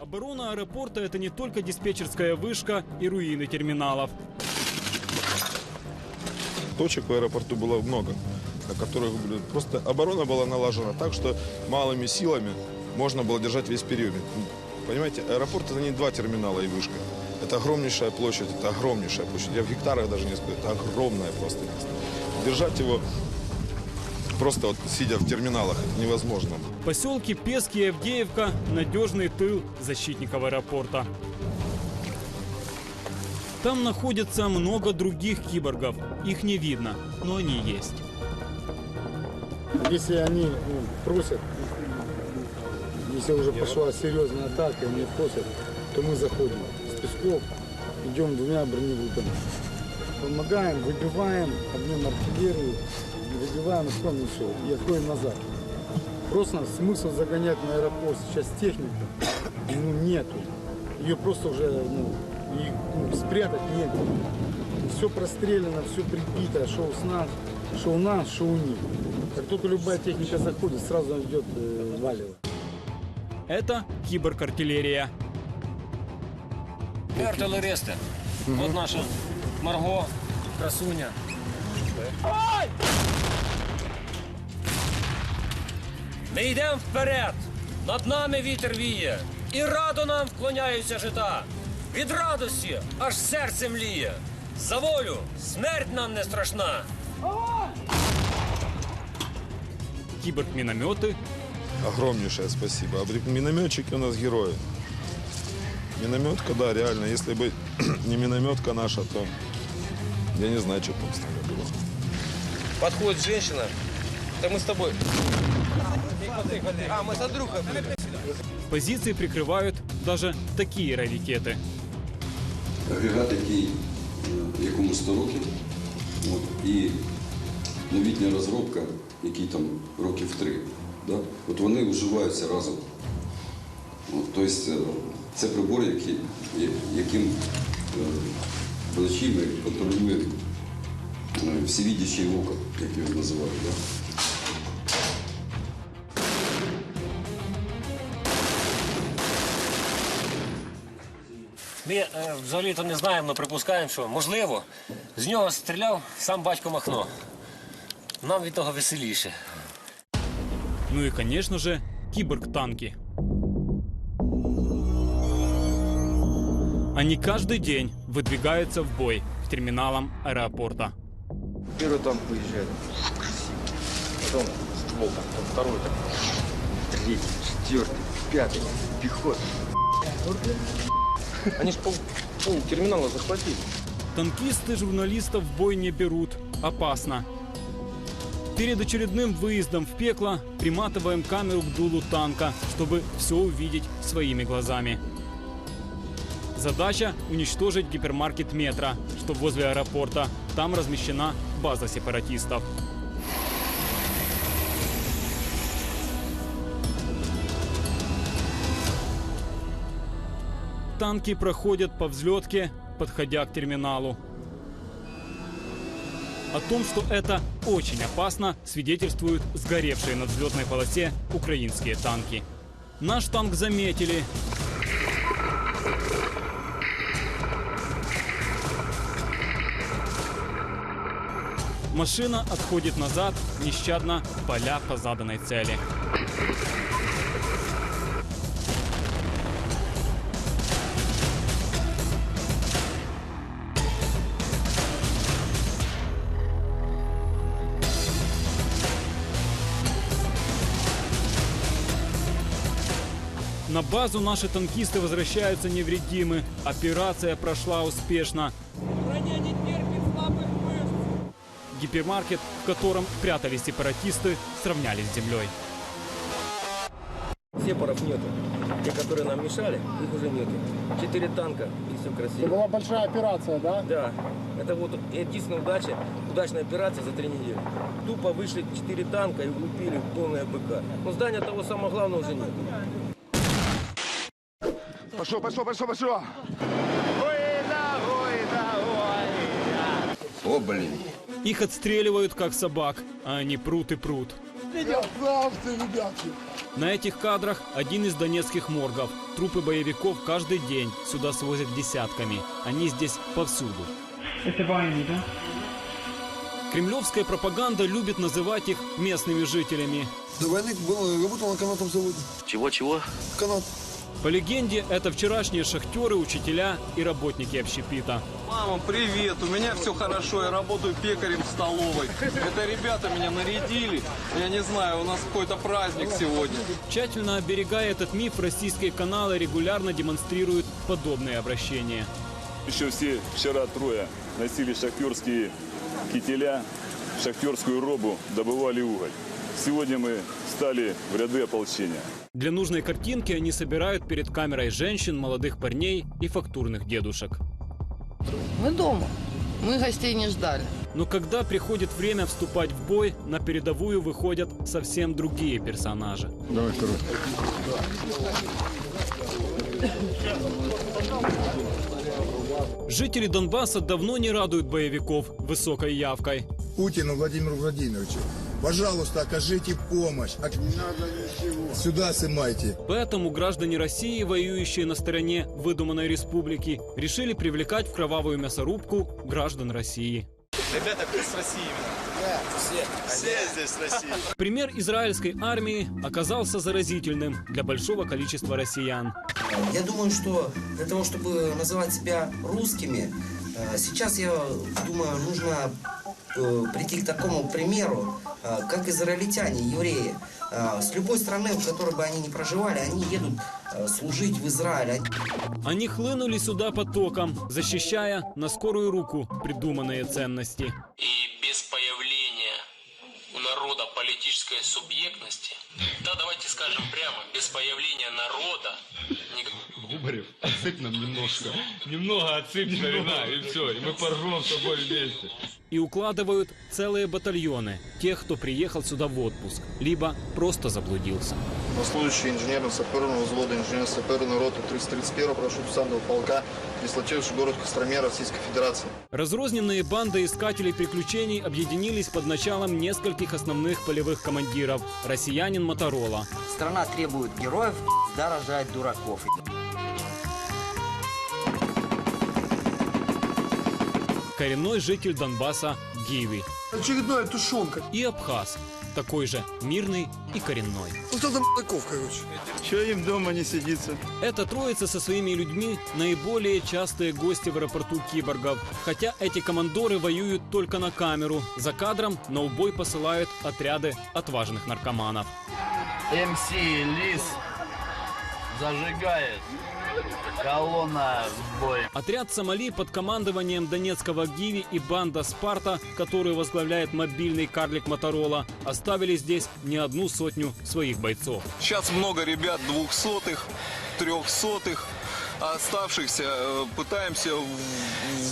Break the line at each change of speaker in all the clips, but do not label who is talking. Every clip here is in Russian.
Оборона аэропорта – это не только диспетчерская вышка и руины терминалов.
Точек в аэропорту было много, на которых просто оборона была налажена так, что малыми силами можно было держать весь периметр. Понимаете, аэропорт это не два терминала и вышка. Это огромнейшая площадь, это огромнейшая площадь. Я в гектарах даже не скажу, это огромное просто место. Держать его просто вот сидя в терминалах это невозможно.
Поселки Пески и Авдеевка – надежный тыл защитников аэропорта. Там находится много других киборгов. Их не видно, но они есть.
Если они ну, просят, если уже пошла серьезная атака, они просят, то мы заходим с Песков, идем двумя броневиками. Помогаем, выбиваем огнем артиллерию, выбиваем и все, и отходим назад. Просто смысл загонять на аэропорт сейчас технику ну, нету. Ее просто уже ну, и, ну, спрятать негде. Все прострелено, все прибито, что с нас, что у нас, что у них. Как только любая техника заходит, сразу идет э, валево.
Это киборг-артиллерия.
Ми артилеристи. От наша Марго, красуня. Ми йдемо вперед. Над нами вітер віє. І радо нам вклоняються жита. Від радості аж серце мліє. За волю смерть нам не страшна.
Киборг-минометы,
Огромнейшее спасибо. А бри- Минометчики у нас герои. Минометка, да, реально. Если бы не минометка наша, то я не знаю, что бы там с нами было.
Подходит женщина. Да мы с тобой. А, мы с Андрюхой были.
позиции прикрывают даже такие раритеты.
агрегат, який е, якому 100 років, от, і новітня розробка, який там років 3. Да? От вони вживаються разом. От, тобто е, це прибор, який, я- яким е, величі ми контролюємо е, всевидящий око, як його називають. Да?
Ми е, взагалі-то не знаємо, але припускаємо, що можливо, з нього стріляв сам батько Махно. Нам від того веселіше.
Ну и, конечно же, киборг-танки. Они каждый день выдвигаются в бой к терминалам аэропорта.
Первый танк выезжает. Потом ствол, там, там второй там. Третий, четвертый, пятый, пехота. Они же пол, пол терминала захватили.
Танкисты журналистов в бой не берут. Опасно. Перед очередным выездом в пекло приматываем камеру к дулу танка, чтобы все увидеть своими глазами. Задача – уничтожить гипермаркет метро, что возле аэропорта. Там размещена база сепаратистов. Танки проходят по взлетке, подходя к терминалу. О том, что это очень опасно, свидетельствуют сгоревшие на взлетной полосе украинские танки. Наш танк заметили. Машина отходит назад, нещадно поля по заданной цели. На базу наши танкисты возвращаются невредимы. Операция прошла успешно. Гипермаркет, в котором прятались сепаратисты, сравнялись с землей.
Сепаров нету. Те, которые нам мешали, их уже нету. Четыре танка и все красиво.
была большая операция, да?
Да, это вот единственная удача, удачная операция за три недели. Тупо вышли четыре танка и влупили в полное БК. Но здания того самого главного уже нет.
Пошел, пошел, пошел, пошел.
О, блін!
Их отстреливают как собак, а они прут и прут.
Красавцы, ребятки.
На этих кадрах один из донецких моргов. Трупы боевиков каждый день сюда свозят десятками. Они здесь повсюду.
Это военный, да?
Кремлевская пропаганда любит называть их местными жителями.
До войны был, работал на канатном заводе.
Чего-чего?
Канат.
По легенде, это вчерашние шахтеры, учителя и работники общепита.
Мама, привет! У меня все хорошо, я работаю пекарем в столовой. Это ребята меня нарядили. Я не знаю, у нас какой-то праздник сегодня.
Тщательно оберегая этот миф, российские каналы регулярно демонстрируют подобные обращения.
Еще все вчера трое носили шахтерские кителя, шахтерскую робу, добывали уголь. Сегодня мы стали в ряды ополчения.
Для нужной картинки они собирают перед камерой женщин, молодых парней и фактурных дедушек.
Мы дома. Мы гостей не ждали.
Но когда приходит время вступать в бой, на передовую выходят совсем другие персонажи.
Давай второй.
Жители Донбасса давно не радуют боевиков высокой явкой.
Путину Владимиру Владимировичу, пожалуйста, окажите помощь. Сюда сымайте.
Поэтому граждане России, воюющие на стороне выдуманной республики, решили привлекать в кровавую мясорубку граждан России.
Ребята, кто с России? Да, все. Все здесь с России.
Пример израильской армии оказался заразительным для большого количества россиян.
Я думаю, что для того, чтобы называть себя русскими, сейчас, я думаю, нужно э, прийти к такому примеру, э, как израильтяне, евреи. Э, С любой страны, в которой бы они ни проживали, они едут служить в Израиль.
Они хлынули сюда потоком, защищая на скорую руку придуманные ценности.
И без появления у народа политической субъектности, да, давайте скажем прямо, без появления народа,
Губарев, отсыпь нам немножко. Немного отсыпь, старина, и все. И мы поржем с тобой вместе.
И укладывают целые батальоны тех, кто приехал сюда в отпуск, либо просто заблудился.
Служащий инженерно-саперного взвода инженерно-саперной роты 331 прошу Сандова полка, дислотирующий город Костроме Российской Федерации.
Разрозненные банды искателей приключений объединились под началом нескольких основных полевых командиров. Россиянин Моторола,
Страна требует героев, да рожает дураков.
коренной житель Донбасса Гиви
Очередная тушенка.
и Абхаз, такой же мирный и коренной.
Вот это таков, короче.
Че им дома не сидится?
Эта троица со своими людьми наиболее частые гости в аэропорту киборгов. Хотя эти командоры воюют только на камеру. За кадром на убой посылают отряды отважных наркоманов.
МС Лис зажигает. Колонна в бой.
Отряд Сомали под командованием донецкого Гиви и банда Спарта, которую возглавляет мобильный карлик Моторола, оставили здесь не одну сотню своих бойцов.
Сейчас много ребят двухсотых, трехсотых, а оставшихся пытаемся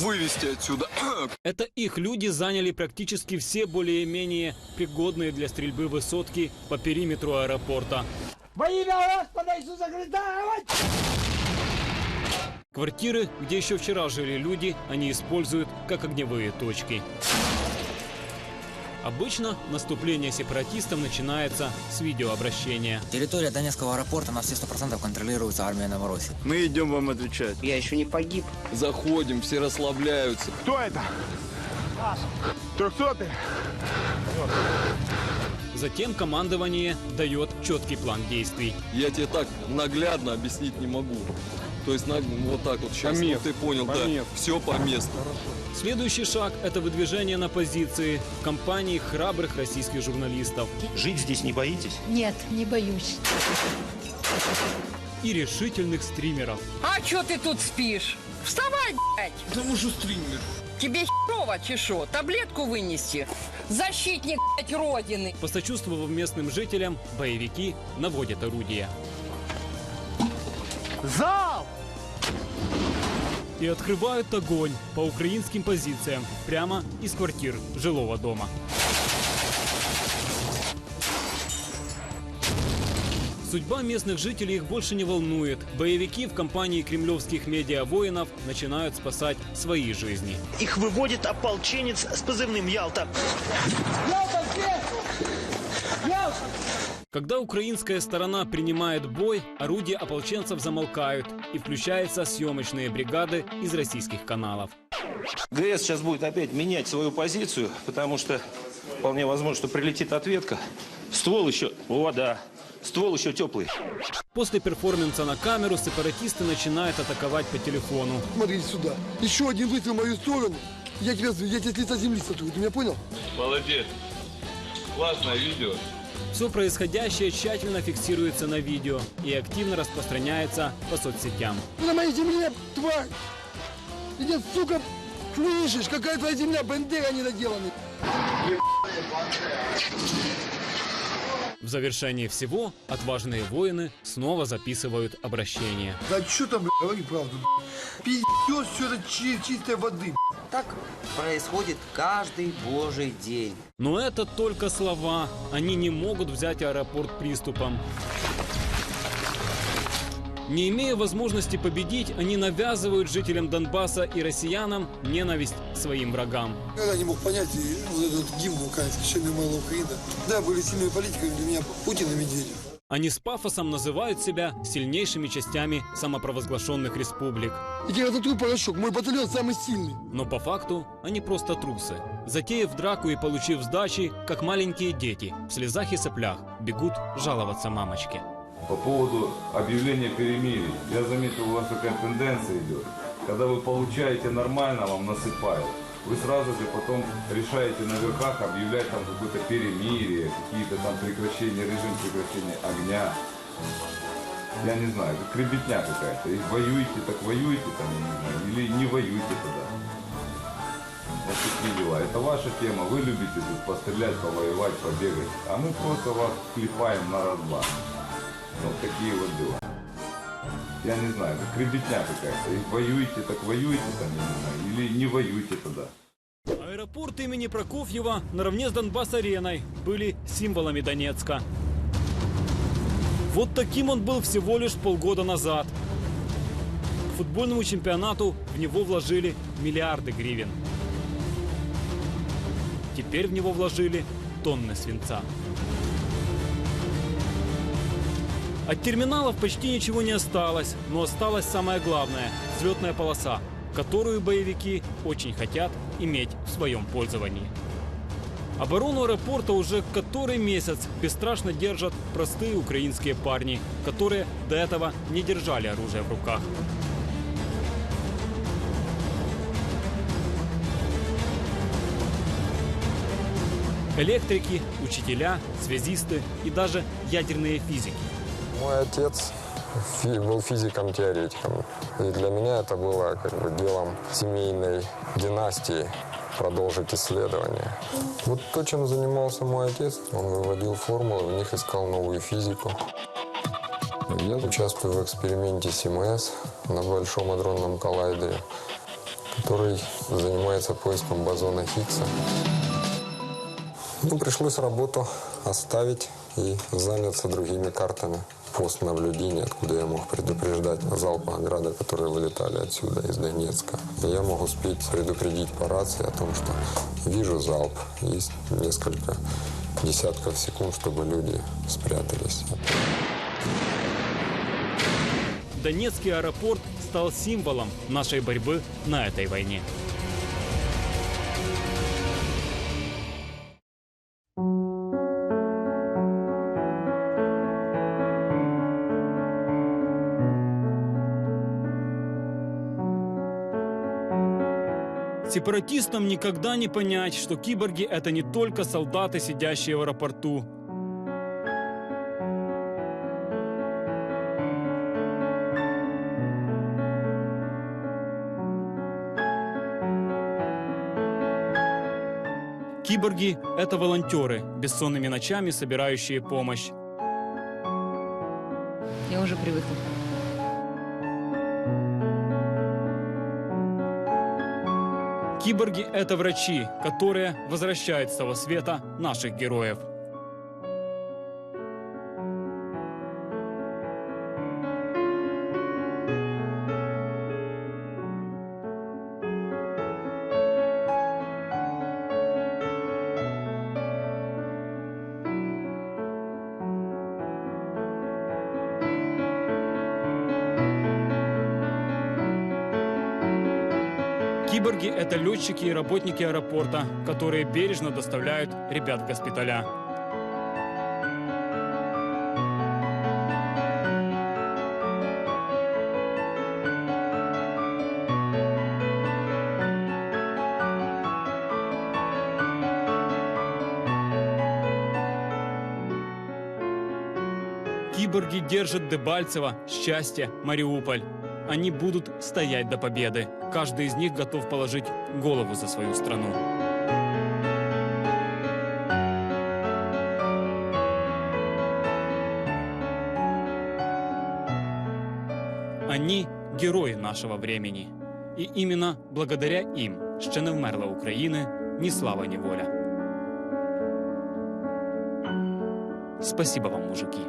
вывести отсюда.
Это их люди заняли практически все более-менее пригодные для стрельбы высотки по периметру аэропорта.
Во имя Господа Иисуса Христа!
Квартиры, где еще вчера жили люди, они используют как огневые точки. Обычно наступление сепаратистов начинается с видеообращения.
Территория Донецкого аэропорта на все 100% контролируется армией Новороссии.
Мы идем вам отвечать.
Я еще не погиб.
Заходим, все расслабляются.
Кто это? Трехсотый?
Затем командование дает четкий план действий.
Я тебе так наглядно объяснить не могу. То есть на- вот так вот сейчас,
По месту,
ты понял,
по
да.
месту.
Все по месту.
Следующий шаг – это выдвижение на позиции в компании храбрых российских журналистов
Жить здесь не боитесь?
Нет, не боюсь.
и решительных стримеров.
А чё ты тут спишь? Вставай, блядь!
Потому что стример.
Тебе херово чешо, таблетку вынести. Защитник, блядь, Родины.
Посочувствовав местным жителям, боевики наводят орудия.
Зал!
И открывают огонь по украинским позициям прямо из квартир жилого дома. Судьба местных жителей их больше не волнует. Боевики в компании кремлевских медиавоинов начинают спасать свои жизни.
Их выводит ополченец с позывным Ялта.
Когда украинская сторона принимает бой, орудия ополченцев замолкают и включаются съемочные бригады из российских каналов.
ГС сейчас будет опять менять свою позицию, потому что вполне возможно, что прилетит ответка. Ствол еще, о да, ствол еще теплый.
После перформанса на камеру сепаратисты начинают атаковать по телефону.
Смотри сюда. Еще один выстрел в мою сторону. Я тебя, я тебя с лица земли сотру. Ты меня понял?
Молодец. Классное видео.
Все происходящее тщательно фиксируется на видео и активно распространяется по соцсетям.
На моей земле, тварь! Иди, сука, слышишь, какая твоя земля, бандера недоделанный.
В завершении всего отважные воины снова записывают обращение.
Да что там, бля, говори правду. Пиздец, все это чи- чистой воды, бля.
Так происходит каждый божий день.
Но это только слова. Они не могут взять аэропорт приступом. Не имея возможности победить, они навязывают жителям Донбасса и россиянам ненависть своим врагам.
Никогда не мог понять вот этот гимн украинский, «Щемя мала Украина». Да, были сильными политиками для меня Путин и Медведев.
Они с пафосом называют себя сильнейшими частями самопровозглашенных республик.
Иди, это твой порошок, мой батальон самый сильный.
Но по факту они просто трусы. Затеяв драку и получив сдачи, как маленькие дети, в слезах и соплях, бегут жаловаться мамочке.
По поводу объявления перемирий. Я заметил, у вас такая тенденция идет. Когда вы получаете нормально, вам насыпают. Вы сразу же потом решаете на верхах объявлять там какое-то перемирие, какие-то там прекращения, режим прекращения огня. Я не знаю, как ребятня какая-то. И воюете, так воюете там, не знаю, или не воюете тогда. Вот такие дела. Это ваша тема. Вы любите тут пострелять, повоевать, побегать. А мы просто вас клепаем на раз-два. Вот такие вот дела. Я не знаю, как ребятня какая-то. Воюете, так воюете там, не знаю, или не воюете тогда.
Аэропорт имени Прокофьева наравне с Донбасс-ареной были символами Донецка. Вот таким он был всего лишь полгода назад. К футбольному чемпионату в него вложили миллиарды гривен. Теперь в него вложили тонны свинца. От терминалов почти ничего не осталось, но осталась самое главное – взлетная полоса, которую боевики очень хотят иметь в своем пользовании. Оборону аэропорта уже который месяц бесстрашно держат простые украинские парни, которые до этого не держали оружие в руках. Электрики, учителя, связисты и даже ядерные физики.
Мой отец был физиком-теоретиком. И для меня это было как бы делом семейной династии продолжить исследования. Вот то, чем занимался мой отец, он выводил формулы, в них искал новую физику. Я участвую в эксперименте СИМС на Большом адронном коллайдере, который занимается поиском бозона Хиггса. Ну, пришлось работу оставить и заняться другими картами. Пост наблюдения, откуда я мог предупреждать о залпах града, которые вылетали отсюда, из Донецка. Я мог успеть предупредить по рации о том, что вижу залп. Есть несколько десятков секунд, чтобы люди спрятались.
Донецкий аэропорт стал символом нашей борьбы на этой войне. Сепаратистам никогда не понять, что киборги — это не только солдаты, сидящие в аэропорту. Киборги — это волонтеры, бессонными ночами собирающие помощь.
Я уже привыкла.
Киборги — это врачи, которые возвращают с того света наших героев. Это летчики и работники аэропорта, которые бережно доставляют ребят в госпиталя. Киборги держат Дебальцево, Счастье, Мариуполь. Они будут стоять до победы. Каждый из них готов положить голову за свою страну. Они – герої нашого времени. І іменно благодаря їм ще не вмерла України ні слава, ні воля. Спасибо вам, мужики.